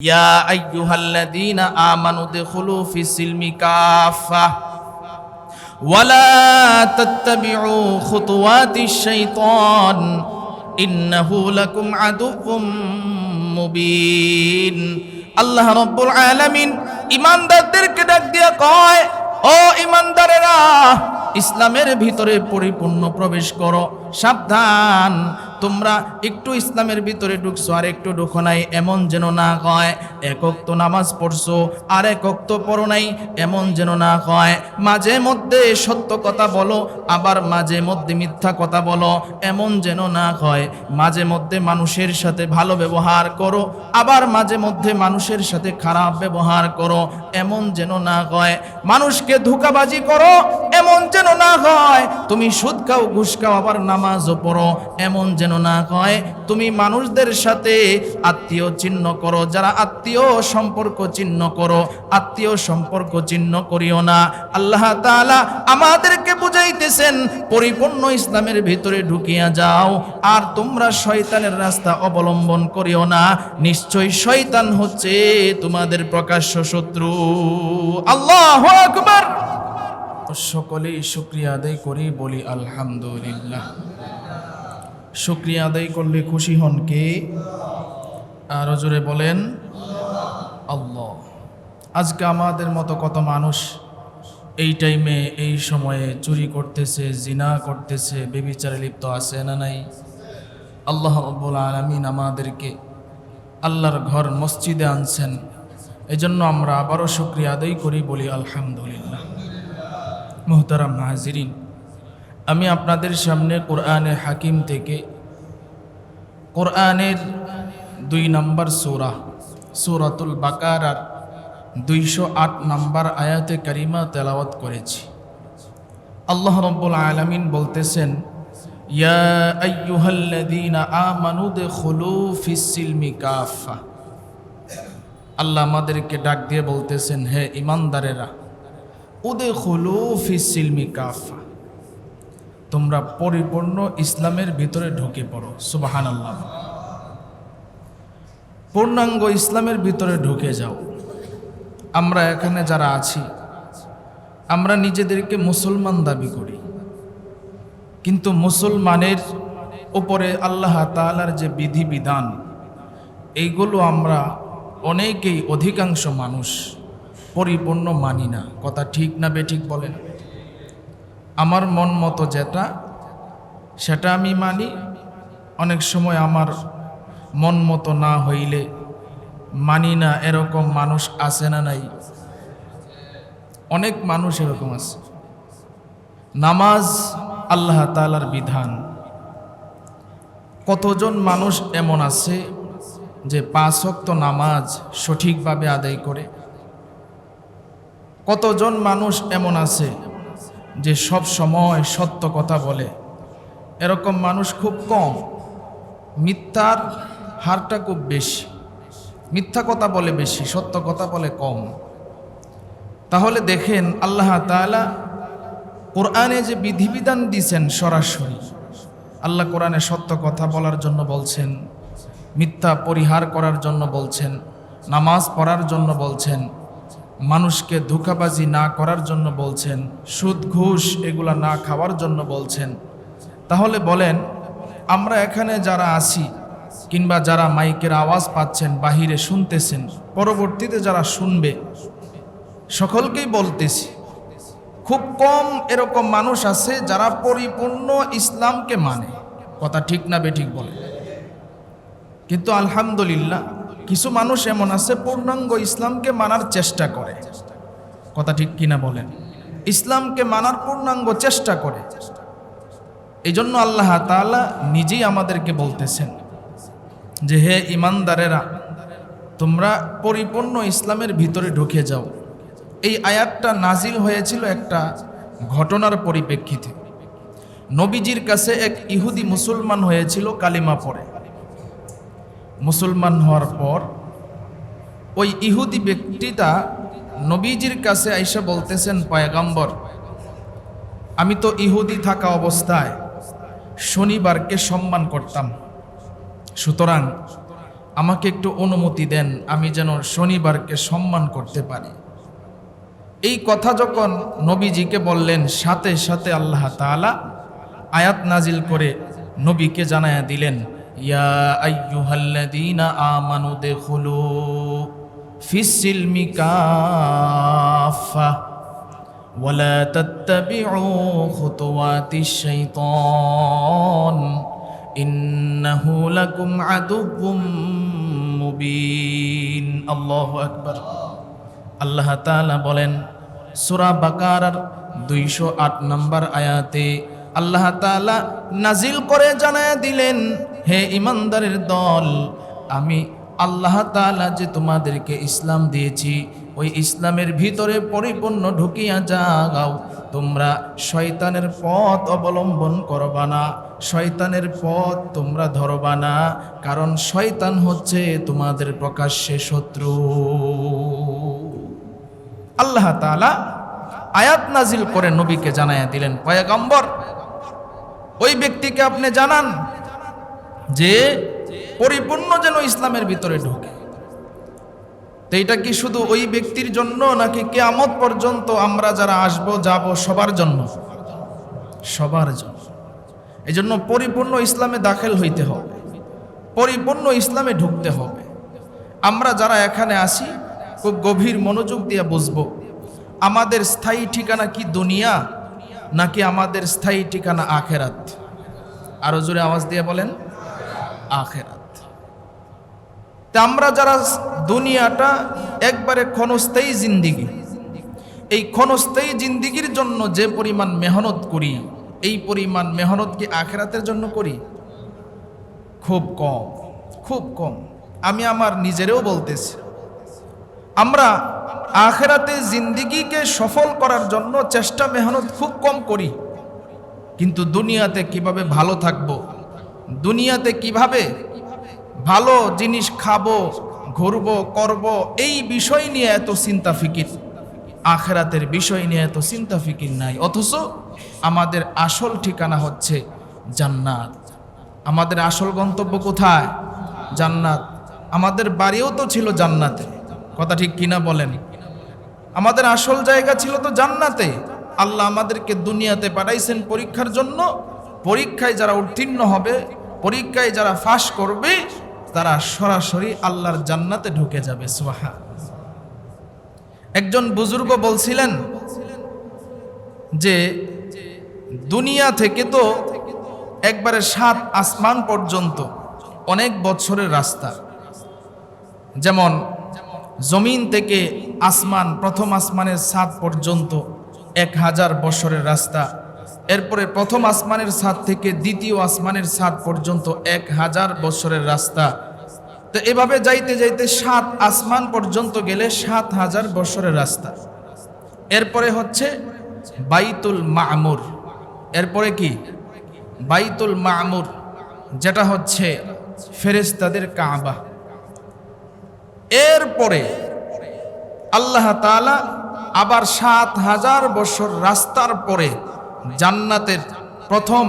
ইয়া আইয়ুহাল্লাযীনা আমানু দুখুলু ফি সিলমি কাফা ওয়ালা তাত্তাবিউ খুতুওয়াতিশ শাইতান ইন্নাহু লাকুম আদুউম মুবিন। আল্লাহ রাব্বুল আলামিন ঈমানদারদেরকে ডাক দিয়া কয়, ও ঈমানদারেরা, ইসলামের ভিতরে পরিপূর্ণ প্রবেশ করো, সাবধান তোমরা একটু ইসলামের ভিতরে ঢুকছো, আর একটু ঢুকো নাই, এমন যেন না হয় একক তো নামাজ পড়ছো, আর একক তো পড়ো নাই, এমন যেন না হয়। মাঝে মধ্যে সত্য কথা বলো, আবার মাঝে মধ্যে মিথ্যা কথা বলো, এমন যেন না হয়। মাঝে মধ্যে মানুষের সাথে ভালো ব্যবহার করো, আবার মাঝে মধ্যে মানুষের সাথে খারাপ ব্যবহার করো, এমন যেন না হয়। মানুষকে ধোকাবাজি করো এমন যেন না হয়, তুমি সুদ খাও, ঘুষ খাও, আবার নামাজও পড়ো। এমন যেন না হয়, তুমি মানুষদের সাথে আত্মীয় চিহ্ন করো, যারা আত্মীয় সম্পর্ক চিহ্ন করো। আত্মীয় সম্পর্ক চিহ্ন করিও না। আল্লাহ তাআলা আমাদেরকে বুঝাইতেছেন, পরিপূর্ণ ইসলামের ভিতরে ঢুকিয়া যাও, আর তোমরা শয়তানের রাস্তা অবলম্বন করিও না। নিশ্চয়ই শয়তান হচ্ছে তোমাদের প্রকাশ্য শত্রু। আল্লাহ আকবার! সকলেই শুক্রিয়া আদায় করি, বলি আলহামদুলিল্লাহ। শুক্রিয়া আদায় করলে খুশি হন কে? আরও জোরে বলেন, আল্লাহ। আজকে আমাদের মতো কত মানুষ এই টাইমে এই সময়ে চুরি করতেছে, জিনা করতেছে, বেবিচারে লিপ্ত আছে না নাই? আল্লাহ রব্বুল আলমিন আমাদেরকে আল্লাহর ঘর, মসজিদে আনছেন। এজন্য আমরা আবারও শুক্রিয়া আদায় করি, বলি আলহামদুলিল্লাহ। মোহতারাম হাজিরিন আমি আপনাদের সামনে কোরআনে হাকিম থেকে কোরআনের দুই নম্বর সোরা সূরা সূরাতুল বাকারার দুইশো আট নম্বর আয়াতে কারিমা তেলাওয়াত করেছি। আল্লাহ রব্বুল আলামিন বলতেছেন আল্লাহ আমাদেরকে ডাক দিয়ে বলতেছেন, হে ইমানদারেরা উদে খুলু ফিসিলমি কাফা। তোমরা পরিপূর্ণ ইসলামের ভিতরে ঢুকে পড়ো সুবাহান আল্লাহ পূর্ণাঙ্গ ইসলামের ভিতরে ঢুকে যাও। আমরা এখানে যারা আছি, আমরা নিজেদেরকে মুসলমান দাবি করি। কিন্তু মুসলমানের উপরে আল্লাহ তালার যে বিধিবিধান, এইগুলো আমরা অনেকেই অধিকাংশ মানুষ পরিপূর্ণ মানি না। কথা ঠিক না বেঠিক বলেন আমার মন মতো যেটা, সেটা আমি মানি। অনেক সময় আমার মন মতো না হইলে মানি না এরকম মানুষ আছে না নাই। অনেক মানুষ এরকম আছে। নামাজ আল্লাহ তালার বিধান। কতজন মানুষ এমন আছে যে পাঁচ নামাজ সঠিকভাবে আদায় করে কতজন মানুষ এমন আছে যে সব সময় সত্য কথা বলে? এরকম মানুষ খুব কম। মিথ্যার হারটা খুব বেশি। মিথ্যা কথা বলে বেশি, সত্য কথা বলে কম। তাহলে দেখেন আল্লাহ তাআলা কোরআনে যে বিধিবিধান দিছেন সরাসরি, আল্লাহ কোরআনে সত্য কথা বলার জন্য বলছেন, মিথ্যা পরিহার করার জন্য বলছেন, নামাজ পড়ার জন্য বলছেন মানুষকে ধোকাবাজি না করার জন্য বলছেন, সুদ, ঘুষ এগুলা না খাওয়ার জন্য বলছেন। তাহলে বলেন, আমরা এখানে যারা আছি কিংবা যারা মাইকের আওয়াজ পাচ্ছেন, বাহিরে শুনতেছেন, পরবর্তীতে যারা শুনবে, সকলকেই বলতেছি, খুব কম এরকম মানুষ আছে যারা পরিপূর্ণ ইসলামকে মানে। কথা ঠিক না বেঠিক বলে। কিন্তু আলহামদুলিল্লাহ কিছু মানুষ এমন আছে, পূর্ণাঙ্গ ইসলামকে মানার চেষ্টা করে। কথা ঠিক কিনা বলেন? ইসলামকে মানার পূর্ণাঙ্গ চেষ্টা করে। এই জন্য আল্লাহ তাআলা নিজেই আমাদেরকে বলতেছেন যে, হে ইমানদারেরা তোমরা পরিপূর্ণ ইসলামের ভিতরে ঢুকে যাও। এই আয়াতটা নাজিল হয়েছিল একটা ঘটনার পরিপ্রেক্ষিতে। নবীজির কাছে এক ইহুদি মুসলমান হয়েছিল, কালিমা পড়ে। মুসলমান হওয়ার পর, ওই ইহুদি ব্যক্তিটা নবীজির কাছে আইসা বলতেছেন, পয়গাম্বর, আমি তো ইহুদি থাকা অবস্থায় শনিবারকে সম্মান করতাম। সুতরাং আমাকে একটু অনুমতি দেন, আমি যেন শনিবারকে সম্মান করতে পারি। এই কথা যখন নবীজিকে বললেন, সাথে সাথে আল্লাহ তাআলা আয়াত নাজিল করে নবীকে জানায়া দিলেন ইয়া আইয়ুহাল্লাযীনা আমানু দেখুলু ফিসসিলমি কাফা ولا تتبعوا خطوات الشيطان إنه لكم عدو মুবিন আল্লাহু আকবার আল্লাহ তাআলা বলেন সূরা বাকারার 208 নম্বর আয়াতে আল্লাহ তাআলা নাজিল করে জানায় দিলেন হে ইমানদারের দল, আমি আল্লাহ তাআলা যে তোমাদেরকে ইসলাম দিয়েছি, ওই ইসলামের ভিতরে পরিপূর্ণ ঢুকিয়া যাও। তোমরা শয়তানের পথ অবলম্বন করবা না, শয়তানের পথ তোমরা ধরবা না, কারণ শয়তান হচ্ছে তোমাদের প্রকাশ্যে শত্রু। আল্লাহ তাআলা আয়াত নাজিল করে নবীকে জানাইয়া দিলেন, পয়াগম্বর, ওই ব্যক্তিকে আপনি জানান। যে পরিপূর্ণ যেন ইসলামের ভিতরে ঢোকে। তো এটা কি শুধু ওই ব্যক্তির জন্য নাকি কেয়ামত পর্যন্ত আমরা যারা আসব, যাব সবার জন্য? সবার জন্য। এই জন্য পরিপূর্ণ ইসলামে দাখিল হইতে হবে। পরিপূর্ণ ইসলামে ঢুকতে হবে। আমরা যারা এখানে আসি খুব গভীর মনোযোগ দিয়ে বুঝব, আমাদের স্থায়ী ঠিকানা কি দুনিয়া, নাকি আমাদের স্থায়ী ঠিকানা আখেরাত? আরও জোরে আওয়াজ দিয়ে বলেন। আখেরাত। তা আমরা যারা দুনিয়াটা একবারে ক্ষণস্থায়ী জিন্দিগি, এই ক্ষণস্থায়ী জিন্দিগির জন্য যে পরিমাণ মেহনত করি, এই পরিমাণ মেহনত কি আখেরাতের জন্য করি? খুব কম খুব কম। আমি আমার নিজেরও বলতেছি, আমরা আখেরাতে জিন্দিগিকে সফল করার জন্য চেষ্টা, মেহনত খুব কম করি, কিন্তু দুনিয়াতে কীভাবে ভালো থাকব দুনিয়াতে কীভাবে ভালো জিনিস খাব, ঘুরবো, করব, এই বিষয় নিয়ে এত চিন্তা ফিকির। আখেরাতের বিষয় নিয়ে এত চিন্তা ফিকির নাই। অথচ আমাদের আসল ঠিকানা হচ্ছে জান্নাত। আমাদের আসল গন্তব্য কোথায়? জান্নাত। আমাদের বাড়িও তো ছিল জান্নাতে। কথা ঠিক কিনা বলেন? আমাদের আসল জায়গা ছিল তো জান্নাতে। আল্লাহ আমাদেরকে দুনিয়াতে পাঠাইছেন পরীক্ষার জন্য। পরীক্ষায় যারা উত্তীর্ণ হবে পরীক্ষায় যারা ফাঁস করবে, তারা সরাসরি আল্লাহর জান্নাতে ঢুকে যাবে সোহা একজন বুজুর্গ বলছিলেন যে, দুনিয়া থেকে তো একবারে সাত আসমান পর্যন্ত অনেক বছরের রাস্তা। যেমন জমিন থেকে আসমান, প্রথম আসমানের সাত পর্যন্ত এক হাজার বছরের রাস্তা। এরপরে প্রথম আসমানের সাত থেকে দ্বিতীয় আসমানের সাত পর্যন্ত এক হাজার বছরের রাস্তা। তো এভাবে যাইতে যাইতে সাত আসমান পর্যন্ত গেলে সাত হাজার বছরের রাস্তা। এরপরে হচ্ছে বাইতুল মামুর। এরপরে কি? বাইতুল মামুর, যেটা হচ্ছে ফেরেস্তাদের কাবা। এরপরে আল্লাহ তাআলা আবার সাত হাজার বছর রাস্তার পরে জান্নাতের প্রথম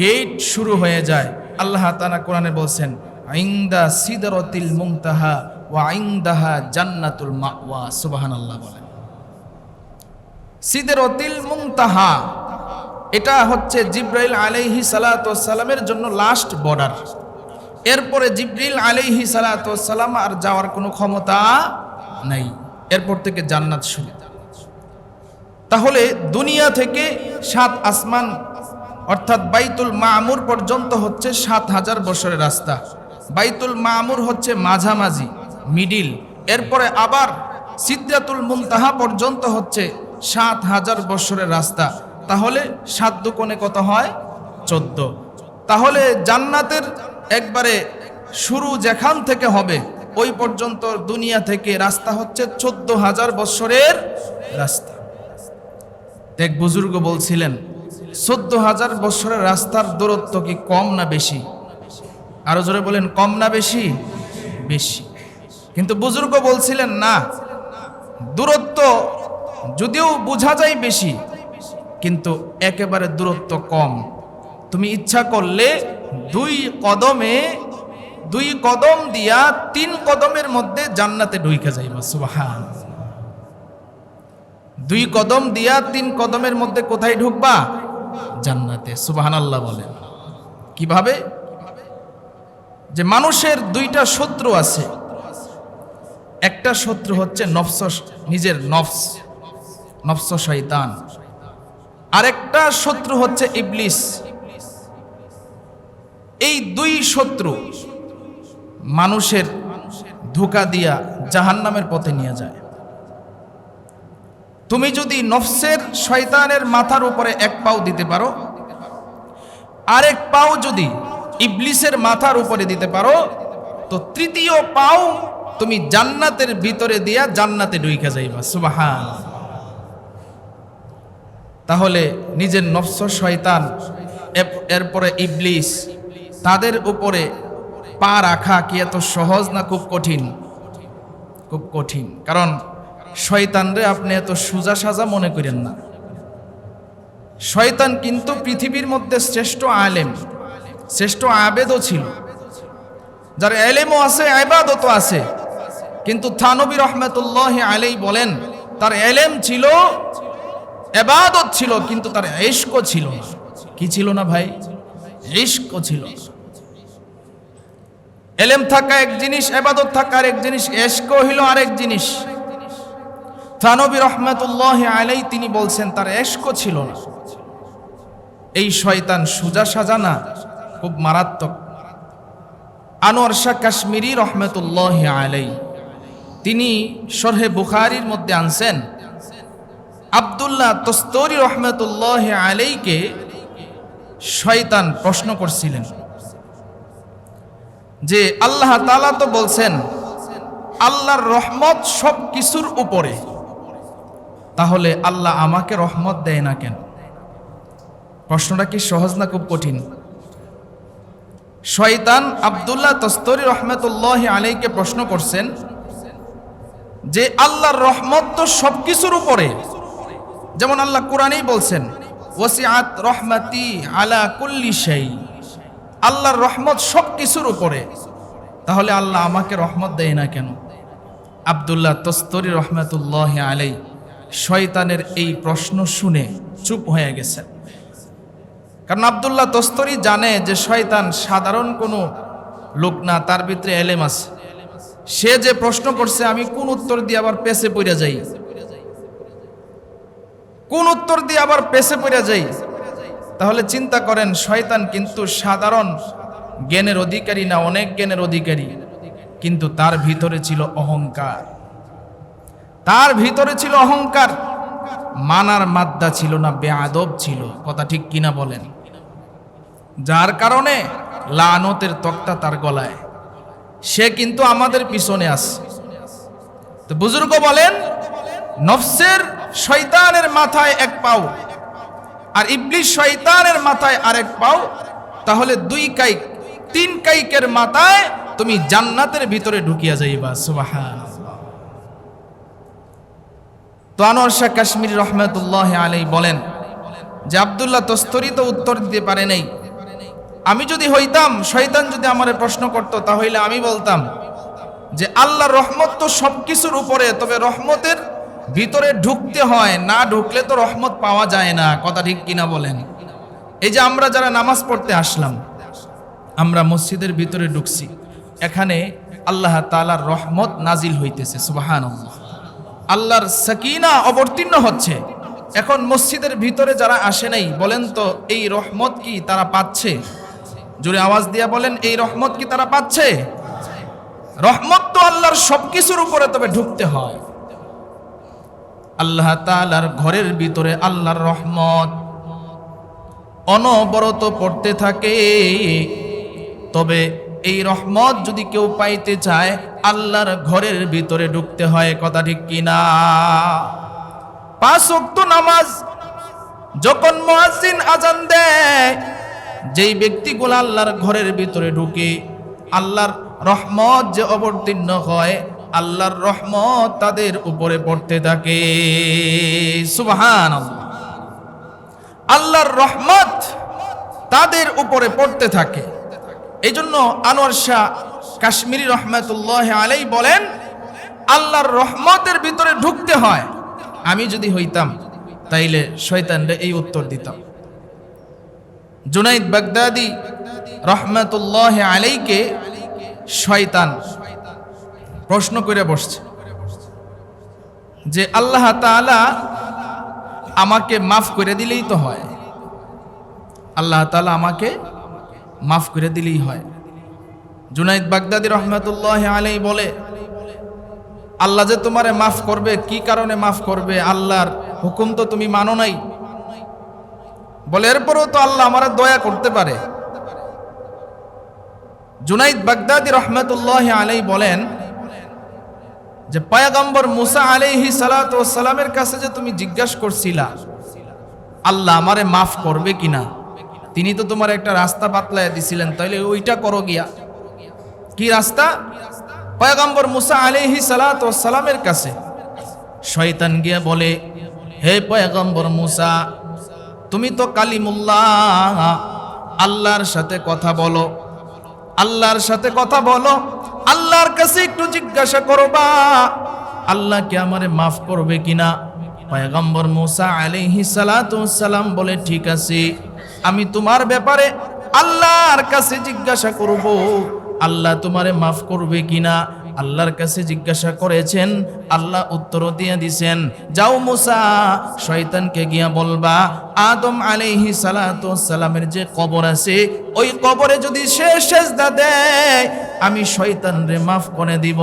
গেট শুরু হয়ে যায়। আল্লাহ তাআলা কোরআনে বলছেন, আইন্দা সিদরতিল মুনতাহা ওয়া আইন্দাহা জান্নাতুল মাওয়া। সুবহানাল্লাহ বলেন। সিদরতিল মুনতাহা, এটা হচ্ছে জিব্রাইল আলাইহি সালামের জন্য লাস্ট বর্ডার এরপরে জিব্রিল আলাইহি সালাম আর যাওয়ার কোনো ক্ষমতা নাই। এরপর থেকে জান্নাত শুরু। তাহলে দুনিয়া থেকে সাত আসমান, অর্থাৎ বাইতুল মামুর পর্যন্ত হচ্ছে সাত হাজার বছরের রাস্তা। বাইতুল মামুর হচ্ছে মাঝামাঝি, মিডিল। এরপরে আবার সিদ্ধাতুল মুনতাহা পর্যন্ত হচ্ছে সাত হাজার বছরের রাস্তা। তাহলে সাত দুকোণে কত হয়? চোদ্দ। তাহলে জান্নাতের একবারে শুরু যেখান থেকে হবে, ওই পর্যন্ত দুনিয়া থেকে রাস্তা হচ্ছে চোদ্দ হাজার বছরের রাস্তা। এক বুজুর্গ বলছিলেন, চোদ্দ হাজার বছরের রাস্তার দূরত্ব কি কম না বেশি? আরও জোরে বলেন, কম না বেশি? বেশি। কিন্তু বুজুর্গ বলছিলেন, না, দূরত্ব যদিও বোঝা যায় বেশি, কিন্তু একেবারে দূরত্ব কম। তুমি ইচ্ছা করলে দুই কদমে, দুই কদম দিয়া তিন কদমের মধ্যে জান্নাতে ঢুইকে যাইবা, সুবাহান। দুই কদম দিয়া তিন কদমের মধ্যে কোথায় ঢুকবা? জান্নাতে। সুবাহান আল্লাহ বলেন। কীভাবে? যে মানুষের দুইটা শত্রু আছে। একটা শত্রু হচ্ছে নফস, নিজের নফস নফস শয়তান। আরেকটা শত্রু হচ্ছে ইবলিস। এই দুই শত্রু মানুষের ধোকা দিয়া জাহান্নামের পথে নিয়ে যায়। তুমি যদি নফসের শয়তানের মাথার উপরে এক পাও দিতে পারো, আরেক পাও যদি ইবলিসের মাথার উপরে দিতে পারো, তো তৃতীয় পাও তুমি জান্নাতের ভিতরে দিয়া জান্নাতে ঢুইকা যাইবা। সুবাহান। তাহলে নিজের নফস শয়তান এরপরে ইবলিস, তাদের উপরে পা রাখা কি এত সহজ না খুব কঠিন? খুব কঠিন। কারণ শয়তানরে আপনি এত সোজা সাজা মনে করেন না। শয়তান কিন্তু পৃথিবীর মধ্যে শ্রেষ্ঠ আলেম, শ্রেষ্ঠ আবেদও ছিল। যার এলেমও আছে, আবাদতও আছে। কিন্তু থানবী রহমতুল্লাহ আলাই বলেন, তার এলেম ছিল, এবাদত ছিল, কিন্তু তার ইস্কও ছিল না। কি ছিল না ভাই? ইস্কও ছিল। এলেম থাকা এক জিনিস, এবাদত থাকা আরেক জিনিস এস্কও হইল আরেক জিনিস। থানবী রহমতুল্লাহ আলাই তিনি বলছেন, তার এস্কও ছিল না। এই শয়তান সুজা সাজা না, খুব মারাত্মক। আনোয়ার শাহ কাশ্মীরি রহমতুল্লাহ আলাই তিনি শরহে বুখারির মধ্যে আনছেন, আবদুল্লাহ তস্তরি রহমতুল্লাহ আলাইকে শয়তান প্রশ্ন করছিলেন যে, আল্লাহ তালা তো বলছেন, আল্লাহর রহমত সব কিছুর উপরে। তাহলে আল্লাহ আমাকে রহমত দেয় না কেন? প্রশ্নটা কি সহজ না খুব কঠিন? শয়তান আবদুল্লাহ তস্তরি রহমতুল্লাহ আলাইকে প্রশ্ন করছেন যে আল্লাহর রহমত তো সব কিছুর উপরে। যেমন আল্লাহ কোরআনেই বলছেন, ওসিআত রহমাতি আলা কুল্লি শাই। আল্লাহর রহমত সব কিছুর উপরে। তাহলে আল্লাহ আমাকে রহমত দেয় না কেন? আবদুল্লাহ তস্তরি রহমতুল্লাহ আলাই শয়তানের এই প্রশ্ন শুনে চুপ হয়ে গেছেন কারণ আবদুল্লাহ তস্তরি জানে যে শয়তান সাধারণ কোনো লোক না, তার ভিতরে এলেম আছে। সে যে প্রশ্ন করছে, আমি কোন উত্তর দিয়ে আবার পেছে পড়ে যাই? কোন উত্তর দিয়ে আবার পেছে পড়ে যাই? তাহলে চিন্তা করেন, শয়তান কিন্তু সাধারণ জ্ঞানের অধিকারী না, অনেক জ্ঞানের অধিকারী। কিন্তু তার ভিতরে ছিল অহংকার। তার ভিতরে ছিল অহংকার। মানার মাদ্দা ছিল না, বেআদব ছিল। কথা ঠিক কিনা বলেন? যার কারণে লানতের তক্তা তার গলায়। সে কিন্তু আমাদের পিছনে আছে। তো বুজুর্গ বলেন, নফসের শয়তানের মাথায় এক পাও আর ইবলিশ শয়তানের মাথায় আরেক পাও, তাহলে দুই কাইক, তিন কাইকের মাথায় তুমি জান্নাতের ভিতরে ঢুকিয়া যাইবা। সুবাহান তো আনোয়ার শাহ কাশ্মীর রহমতুল্লাহ আলাই বলেন যে আবদুল্লাহ তস্তরি তো উত্তর দিতে পারে নাই। আমি যদি হইতাম, শয়তান যদি আমার প্রশ্ন করতো, তাহলে আমি বলতাম যে আল্লাহর রহমত তো সব কিছুর উপরে, তবে রহমতের ভিতরে ঢুকতে হয়, না ঢুকলে তো রহমত পাওয়া যায় না, কথা ঠিক কিনা বলেন। এই যে আমরা যারা নামাজ পড়তে আসলাম, আমরা মসজিদের ভিতরে ঢুকছি, এখানে আল্লাহ তালার রহমত নাজিল হইতেছে সুবাহান আল্লাহর সাকিনা অবতীর্ণ হচ্ছে। এখন মসজিদের ভিতরে যারা আসে নাই, বলেন তো, এই রহমত কি তারা পাচ্ছে? জোরে আওয়াজ দিয়া বলেন, এই রহমত কি তারা পাচ্ছে? রহমত তো আল্লাহর সবকিছুর উপরে তবে ঢুকতে হয়। আল্লাহ তালার ঘরের ভিতরে আল্লাহর রহমত। অনবরত পড়তে থাকে। তবে এই রহমত যদি কেউ পাইতে চায়, আল্লাহর ঘরের ভিতরে ঢুকতে হয়, কথা ঠিক কিনা? পাঁচ ওয়াক্ত নামাজ যখন মুয়াজ্জিন আজান দেয়, যেই ব্যক্তিগুলো আল্লাহর ঘরের ভিতরে ঢুকে, আল্লাহর রহমত যে অবতীর্ণ হয়, আল্লাহর রহমত তাদের উপরে পড়তে থাকে। সুবহান আল্লাহর রহমত তাদের উপরে পড়তে থাকে। এই জন্য আনোয়ার শাহ কাশ্মীরি রহমাতুল্লাহ আলাই বলেন, আল্লাহর রহমতের ভিতরে ঢুকতে হয়। আমি যদি হইতাম, তাইলে শয়তানরে এই উত্তর দিতাম। জুনাইদ বাগদাদি রহমাতুল্লাহ আলাইকে শয়তান প্রশ্ন করে বসছে যে, আল্লাহ তাআলা আমাকে মাফ করে দিলেই তো হয়। আল্লাহ তাআলা আমাকে মাফ করে দিলেই হয়। জুনাইদ বাগদাদি রহমাতুল্লাহ আলাই বলে, আল্লাহ যে তোমারে মাফ করবে, কি কারণে মাফ করবে? আল্লাহর হুকুম তো তুমি মানো নাই। বলে, এরপরও তো আল্লাহ আমার দয়া করতে পারে। জুনাইদ বাগদাদি রহমতুল্লাহ আলাই বলেন যে, পয়াগম্বর মুসা আলাইহি সালামের কাছে যে তুমি জিজ্ঞাসা করছিলা, আল্লাহ আমারে মাফ করবে কিনা? তিনি তো তোমার একটা রাস্তা বাতলায় দিছিলেন, তাইলে ওইটা করো গিয়া। কি রাস্তা? পয়গম্বর মুসা আলাইহি সালামের কাছে। শয়তান গিয়া বলে, হে পয়গম্বর মুসা, তুমি তো কালিমুল্লাহ, আল্লাহর সাথে কথা বলো, আল্লাহর সাথে কথা বলো, আল্লাহর কাছে একটু জিজ্ঞাসা করবা, আল্লাহ কি আমারে মাফ করবে কিনা? পয়গম্বর মুসা আলাইহি সালাম বলে, ঠিক আছে। আমি তোমার ব্যাপারে আল্লাহর কাছে জিজ্ঞাসা করব। আল্লাহ তোমারে মাফ করবে কিনা? আল্লাহর কাছে জিজ্ঞাসা করেছেন, আল্লাহ উত্তর দিয়ে দিছেন, যাও মুসা, শয়তানকে গিয়া বলবা, আদম আলাইহি সালামের যে কবর আছে, ওই কবরে যদি সে সেজদা দেয়, আমি শয়তান রে মাফ করে দিব।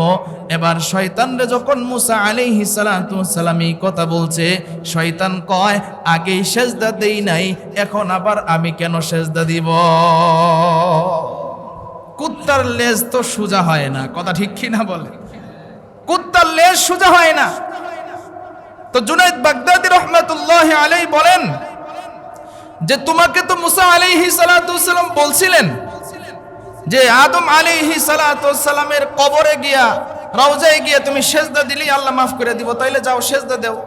এবার শয়তান রে যখন মুসা আলাইহি সালাম এই কথা বলছে, শয়তান কয়, আগেই সেজদা দেই নাই, এখন আবার আমি কেন সেজদা দিব? কুত্তার লেজ তো সোজা হয় না। কথা ঠিক কি না বলে? কুত্তার লেজ সোজা হয় না। তো জুনাইদ বাগদাদি রহমতুল্লাহ আলাই বলেন যে, তোমাকে তো মুসা আলাইহি সালাম বলছিলেন যে, আদম আলাইহি সালামের কবরে গিয়া, রওজায় গিয়া তুমি সেজদা দিলি আল্লাহ মাফ করে দিব, তাইলে যাও, সেজদা দেও।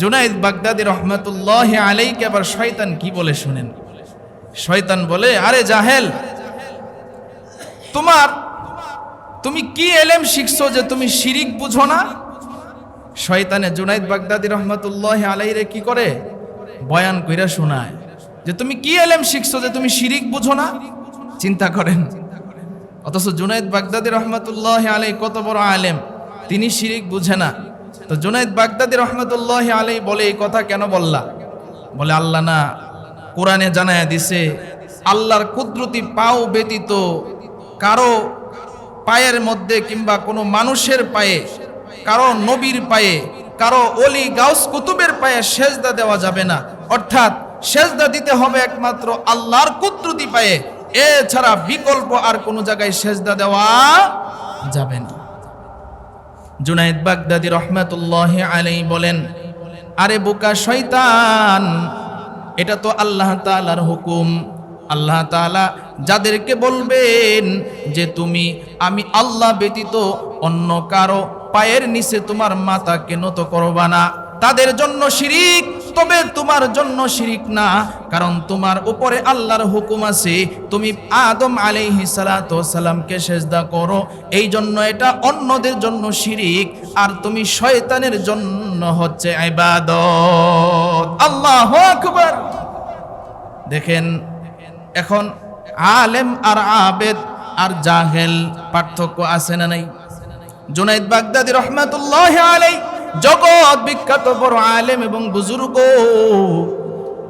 জুনাইদ বাগদাদি রহমতুল্লাহ আলাইকে আবার শয়তান কি বলে শুনেন? শয়তান বলে, আরে জাহেল তোমার, তুমি কি এলেম শিখছো যে তুমি শিরিক বুঝো না? শয়তানে জুনাইদ বাগদাদি রহমতুল্লাহ আলাইরে কি করে? বয়ান কইরা শোনায় যে তুমি কি এলেম শিখছো যে তুমি শিরিক বুঝো না? চিন্তা করেন। অথচ জুনাইদ বাগদাদি রহমতুল্লাহ আলাই কত বড় আলেম, তিনি শিরিক বুঝে না। তো জুনাইদ বাগদাদি রহমতুল্লাহ আলাই বলে এই কথা কেন বললা? বলে, আল্লাহ না, কোরআনে জানায় দিছে, আল্লাহর কুদরতি পাও ব্যতীত কারও পায়ের মধ্যে কিংবা কোনো মানুষের পায়ে, কারও নবীর পায়ে, কারও অলি গাউস কুতুবের পায়ে সেজদা দেওয়া যাবে না। অর্থাৎ সেজদা দিতে হবে একমাত্র আল্লাহর কুদরতি পায়ে। এছাড়া বিকল্প আর কোনো জায়গায় সেজদা দেওয়া যাবে না। জুনাইদ বাগদাদি রহমাতুল্লাহ আলাই বলেন, আরে বোকা শয়তান, এটা তো আল্লাহ তাআলার হুকুম। আল্লাহ তাআলা যাদেরকে বলবেন যে তুমি, আমি আল্লাহ ব্যতীত অন্য কারও পায়ের নিচে তোমার মাথাকে নত করবা না। তাদের জন্য শিরিক, তবে তোমার জন্য শিরিক না, কারণ তোমার উপরে আল্লাহর হুকুম আছে। তুমি আদম আলাইহি সালামকে সেজদা করো এই জন্য এটা অন্যদের জন্য শিরিক, আর তুমি শয়তানের জন্য হচ্ছে ইবাদত। আল্লাহু আকবার। দেখেন, এখন আলেম আর আবেদ আর জাহেল পার্থক্য আছে না নাই? জুনাইদ বাগদাদি রহমাতুল্লাহ আলাই জগৎ বিখ্যাত বড় আলেম এবং বুজুর্গ।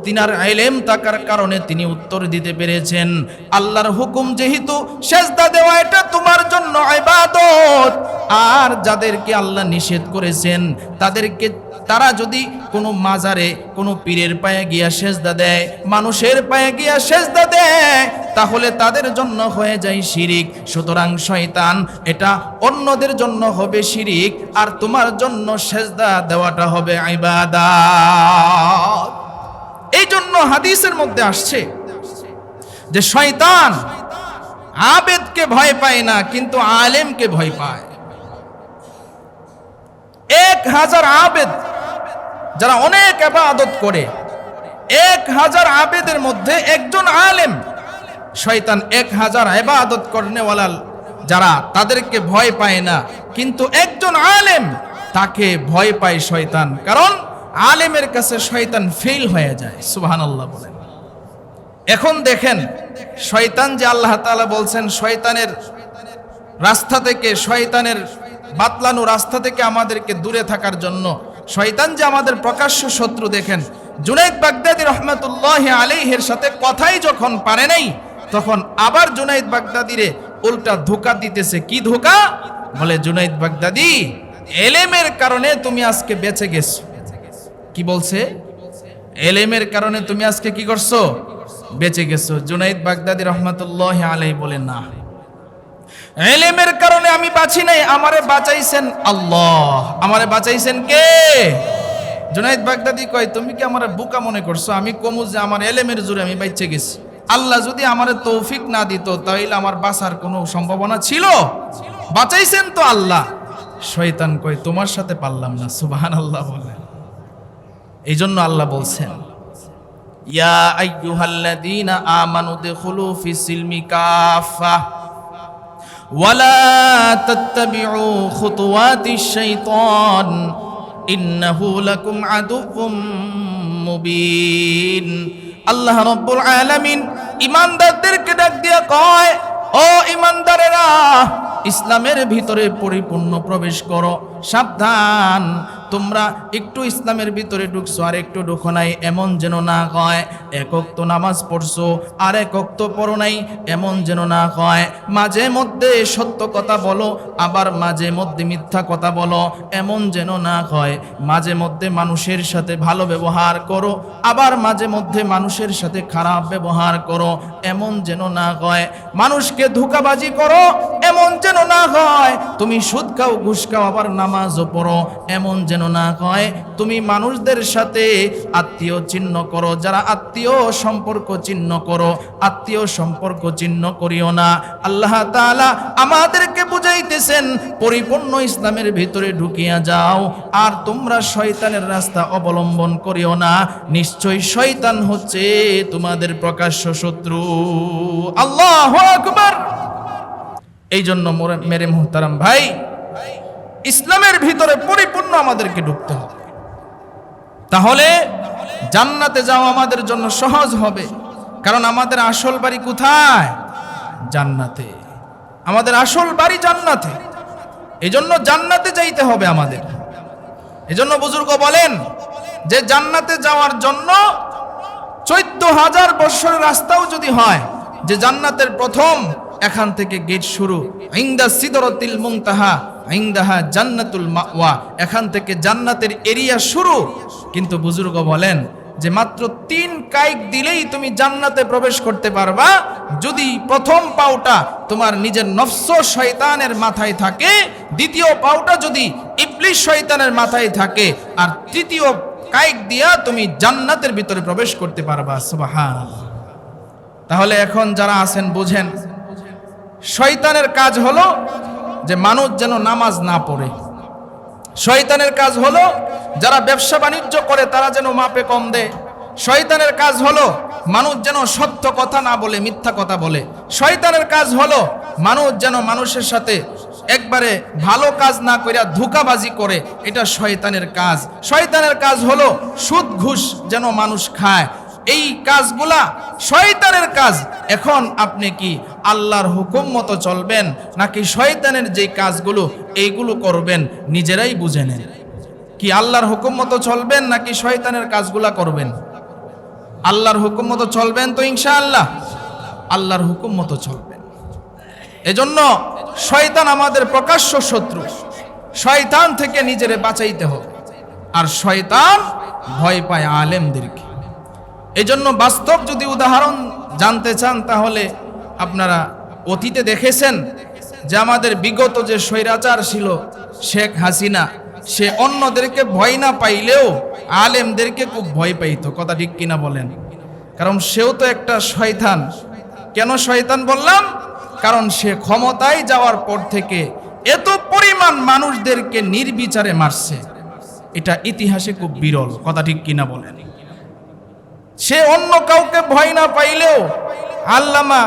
তিনার আইলেম থাকার কারণে তিনি উত্তর দিতে পেরেছেন। আল্লাহর হুকুম যেহেতু সেজদা দেওয়া, এটা তোমার জন্য ইবাদত। আর যাদেরকে আল্লাহ নিষেধ করেছেন, তাদেরকে তারা যদি কোনো মাজারে কোনো পীরের পায়ে গিয়া সেজদা দেয়, মানুষের পায়ে গিয়া সেজদা দেয়, তাহলে তাদের জন্য হয়ে যায় শিরিক। সুতরাং শয়তান, এটা অন্যদের জন্য হবে শিরিক, আর তোমার জন্য সেজদা দেওয়াটা হবে ইবাদত। এই জন্য হাদিসের মধ্যে আসছে যে শয়তান আবেদকে ভয় পায় না, কিন্তু আলেমকে ভয় পায়। এক হাজার আবেদ যারা অনেক আবাদত করে, এক হাজার আবেদের মধ্যে একজন আলেম শয়তান এক হাজার আবাদত করনেওয়ালা যারা তাদেরকে ভয় পায় না, কিন্তু একজন আলেম তাকে ভয় পায় শয়তান। কারণ আলেমের কাছে শয়তান ফেল হয়ে যায়, সুবহানাল্লাহ বলেন। এখন দেখেন, শয়তান যে আল্লাহ তাআলা বলছেন, শয়তানের রাস্তা থেকে, শয়তানের বাতলানো রাস্তা থেকে আমাদেরকে দূরে থাকার জন্য, শয়তান যে আমাদের প্রকাশ্য শত্রু দেখেন, জুনাইদ বাগদাদি রহমতুল্লাহ আলাইহের সাথে কথাই যখন পারে নাই, তখন আবার জুনাইদ বাগদাদিরে উল্টা ধোকা দিতেছে। কি ধোকা? বলে, জুনাইদ বাগদাদি, এলেমের কারণে তুমি আজকে বেঁচে গেছো। কি বলছে? এলেমের কারণে তুমি আজকে কি করছ? বেঁচে গেছো। জুনাইদ বাগদাদি রহমতুল্লাহ আলাই বলে না। এলেমের কারণে আমি বাঁচি নাই, আমারে বাঁচাইছেন আল্লাহ। আমারে বাঁচাইছেন কে? জুনাইদ বাগদাদি কয়, তুমি কি আমার বুকা মনে করছ? আমি কমু যে আমার এলেমের জোরে আমি বাইচে গেছি। আল্লাহ যদি আমার তৌফিক না দিত তাহলে আমার বাঁচার কোনো সম্ভাবনা ছিল? বাঁচাইছেন তো আল্লাহ। শয়তান কয়, তোমার সাথে পারলাম না। সুবাহান আল্লাহ বলেন এই জন্য আল্লাহ বলছেন, ইয়া আমানু কাফা ওয়ালা আল্লাহ রাব্বুল আলামিন ইমানদারদেরকে ডাক দিয়ে কয়, ও ইমানদারেরা ইসলামের ভিতরে পরিপূর্ণ প্রবেশ করো, সাবধান তোমরা একটু ইসলামের ভিতরে ঢুকছো, আর একটু ঢুকো নাই, এমন যেন না হয়। একক তো নামাজ পড়ছো, আর একক তো পড়ো নাই, এমন যেন না হয়। মাঝে মধ্যে সত্য কথা বলো, আবার মাঝে মধ্যে মিথ্যা কথা বলো, এমন যেন না হয়। মাঝে মধ্যে মানুষের সাথে ভালো ব্যবহার করো, আবার মাঝে মধ্যে মানুষের সাথে খারাপ ব্যবহার করো, এমন যেন না হয়। মানুষকে ধোকাবাজি করো এমন যেন না হয়। তুমি সুদ খাও, ঘুষ খাও, আবার নামাজও পড়ো। এমন যেন না হয়। তুমি মানুষদের সাথে আত্মীয় চিহ্ন করো। যারা আত্মীয় সম্পর্ক চিহ্ন করো, আত্মীয় সম্পর্ক চিহ্ন করিও না। আল্লাহ তাআলা আমাদেরকে বুঝাইতেছেন, পরিপূর্ণ ইসলামের ভিতরে ঢুকিয়া যাও, আর তোমরা শয়তানের রাস্তা অবলম্বন করিও না। নিশ্চয়ই শয়তান হচ্ছে তোমাদের প্রকাশ্য শত্রু। আল্লাহ আকবার! এই জন্য মোরে- মোহতারাম ভাই, ইসলামের ভিতরে পরিপূর্ণ আমাদেরকে ঢুকতে হবে। তাহলে জান্নাতে যাওয়া আমাদের জন্য সহজ হবে। কারণ আমাদের আসল বাড়ি কোথায়? জান্নাতে। আমাদের আসল বাড়ি জান্নাতে। এজন্য জান্নাতে যাইতে হবে আমাদের। এজন্য বুজুর্গ বলেন যে জান্নাতে যাওয়ার জন্য চোদ্দ হাজার বৎসরের রাস্তাও যদি হয়, যে জান্নাতের প্রথম এখান থেকে গেট শুরু। ইংদা সিদরতিল মুংতাহা ইংদাহা জান্নাতুল মাওয়া। এখান থেকে জান্নাতের এরিয়া শুরু। কিন্তু বুজুর্গ বলেন যে মাত্র তিন কাইক দিলেই তুমি জান্নাতে প্রবেশ করতে পারবা। যদি প্রথম পাওটা তোমার নিজের নফস শয়তানের মাথায় থাকে, দ্বিতীয় পাওটা যদি ইবলিশ শয়তানের মাথায় থাকে, আর তৃতীয় কাইক দিয়া তুমি জান্নাতের ভিতরে প্রবেশ করতে পারবা। সুবাহান তাহলে এখন যারা আছেন, বুঝেন শয়তানের কাজ হলো যে মানুষ যেন নামাজ না পড়ে। শয়তানের কাজ হলো যারা ব্যবসা বাণিজ্য করে তারা যেন মাপে কম দেয়। শয়তানের কাজ হলো মানুষ যেন সত্য কথা না বলে, মিথ্যা কথা বলে। শয়তানের কাজ হলো মানুষ যেন মানুষের সাথে একবারে ভালো কাজ না কইরা ধোকাবাজি করে, এটা শয়তানের কাজ। শয়তানের কাজ হলো সুদ ঘুষ যেন মানুষ খায়। এই কাজগুলা শয়তানের কাজ। এখন আপনি কি আল্লাহর হুকুম মতো চলবেন, নাকি শয়তানের যে কাজগুলো, এইগুলো করবেন, নিজেরাই বুঝে নেন? কি আল্লাহর হুকুম মতো চলবেন, নাকি শয়তানের কাজগুলা করবেন? আল্লাহর হুকুম মতো চলবেন তো ইনশাআল্লাহ। আল্লাহর হুকুম মতো চলবেন। এজন্য শয়তান আমাদের প্রকাশ্য শত্রু। শয়তান থেকে নিজেরে বাঁচাইতে হবে। আর শয়তান ভয় পায় আলেমদেরকে। এজন্য বাস্তব যদি উদাহরণ জানতে চান, তাহলে আপনারা অতীতে দেখেছেন যে আমাদের বিগত যে স্বৈরাচার ছিল শেখ হাসিনা, সে অন্যদেরকে ভয় না পাইলেও আলেমদেরকে খুব ভয় পাইতো। কথা ঠিক কিনা বলেন? কারণ সেও তো একটা শয়তান। কেন শয়তান বললাম? কারণ সে ক্ষমতায় যাওয়ার পর থেকে এত পরিমাণ মানুষদেরকে নির্বিচারে মারছে। এটা ইতিহাসে খুব বিরল। কথা ঠিক কিনা বলেন? সে অন্য কাউকে ভয় না পাইলেও আল্লামা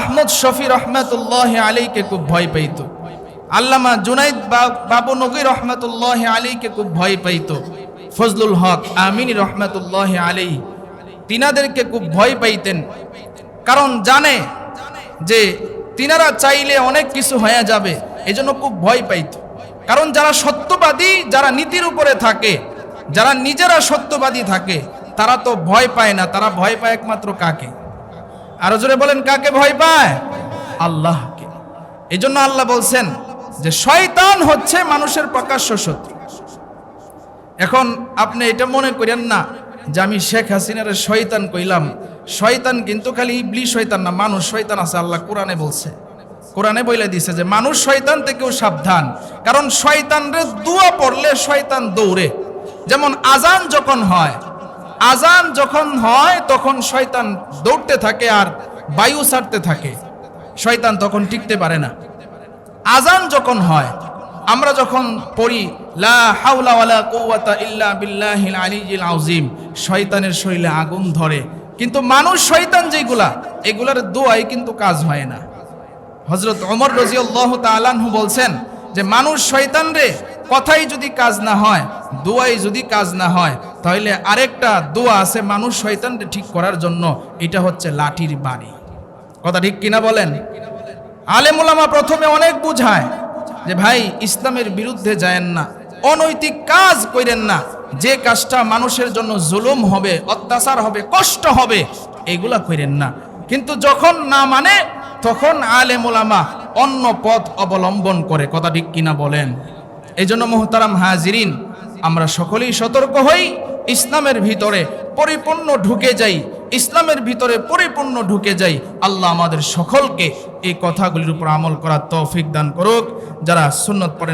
আহমদ শফি রহমতুল্লাহ আলীকে খুব ভয় পাইত। আল্লামা জুনাইদ বাবু নগী রহমতুল্লাহ আলীকে খুব ভয় পাইত। ফজলুল হক আমিনী রহমতুল্লাহ আলী তিনাদেরকে খুব ভয় পাইতেন। কারণ জানে যে তিনারা চাইলে অনেক কিছু হয়ে যাবে, এজন্য খুব ভয় পাইত। কারণ যারা সত্যবাদী, যারা নীতির উপরে থাকে, যারা নিজেরা সত্যবাদী থাকে তারা তো ভয় পায় না, তারা ভয় পায় একমাত্র কাকে? আরও জোরে বলেন, কাকে ভয় পায়? আল্লাহকে। এই জন্য আল্লাহ বলছেন যে, শয়তান হচ্ছে মানুষের প্রকাশ্য শত্রু। এখন আপনি এটা মনে করেন না যে, আমি শেখ হাসিনার শয়তান কইলাম। শয়তান কিন্তু খালি ইবলি শয়তান না, মানুষ শয়তান আছে, আল্লাহ কোরআনে বলছে। কোরআনে বলে দিছে যে, মানুষ শয়তান থেকেও সাবধান। কারণ শয়তানরে দুয়া পড়লে শয়তান দৌড়ে। যেমন আজান যখন হয় আজান যখন হয়, তখন শয়তান দৌড়তে থাকে আর বায়ু ছাড়তে থাকে। শয়তান তখন টিকতে পারে না। আজান যখন হয়, আমরা যখন পড়ি, লা হাওলা ওয়ালা কুওয়াতা ইল্লা বিল্লাহিল আলিয়্যিল আযীম, শয়তানের শরীরে আগুন ধরে। কিন্তু মানুষ শয়তান যেগুলা এগুলার দোয়াই কিন্তু কাজ হয় না। হজরত ওমর রাদিয়াল্লাহু তাআলাহু বলছেন যে, মানুষ শয়তান রে, কথাই যদি কাজ না হয়, দোয়াই যদি কাজ না হয় তাহলে আরেকটা দোয়া আছে মানুষ শয়তানকে ঠিক করার জন্য, এটা হচ্ছে লাঠির বাড়ি কথা ঠিক কিনা বলেন? আলেমুলামা প্রথমে অনেক বুঝায় যে ভাই, ইসলামের বিরুদ্ধে যায়েন না, অনৈতিক কাজ করেন না, যে কাজটা মানুষের জন্য জুলুম হবে, অত্যাচার হবে, কষ্ট হবে, এগুলা করেন না। কিন্তু যখন না মানে তখন আলেমুলামা অন্য পথ অবলম্বন করে, কথা ঠিক কিনা বলেন? এই জন্য মোহতারাম হাজিরিন, আমরা সকলেই সতর্ক হই ইসলামের ভিতরে পরিপূর্ণ ঢুকে যাই, ইসলামের ভিতরে পরিপূর্ণ ঢুকে যাই, আল্লাহ আমাদের সকলকে এই কথাগুলির উপর আমল করার তৌফিক দান করুক। যারা সুন্নত পড়েন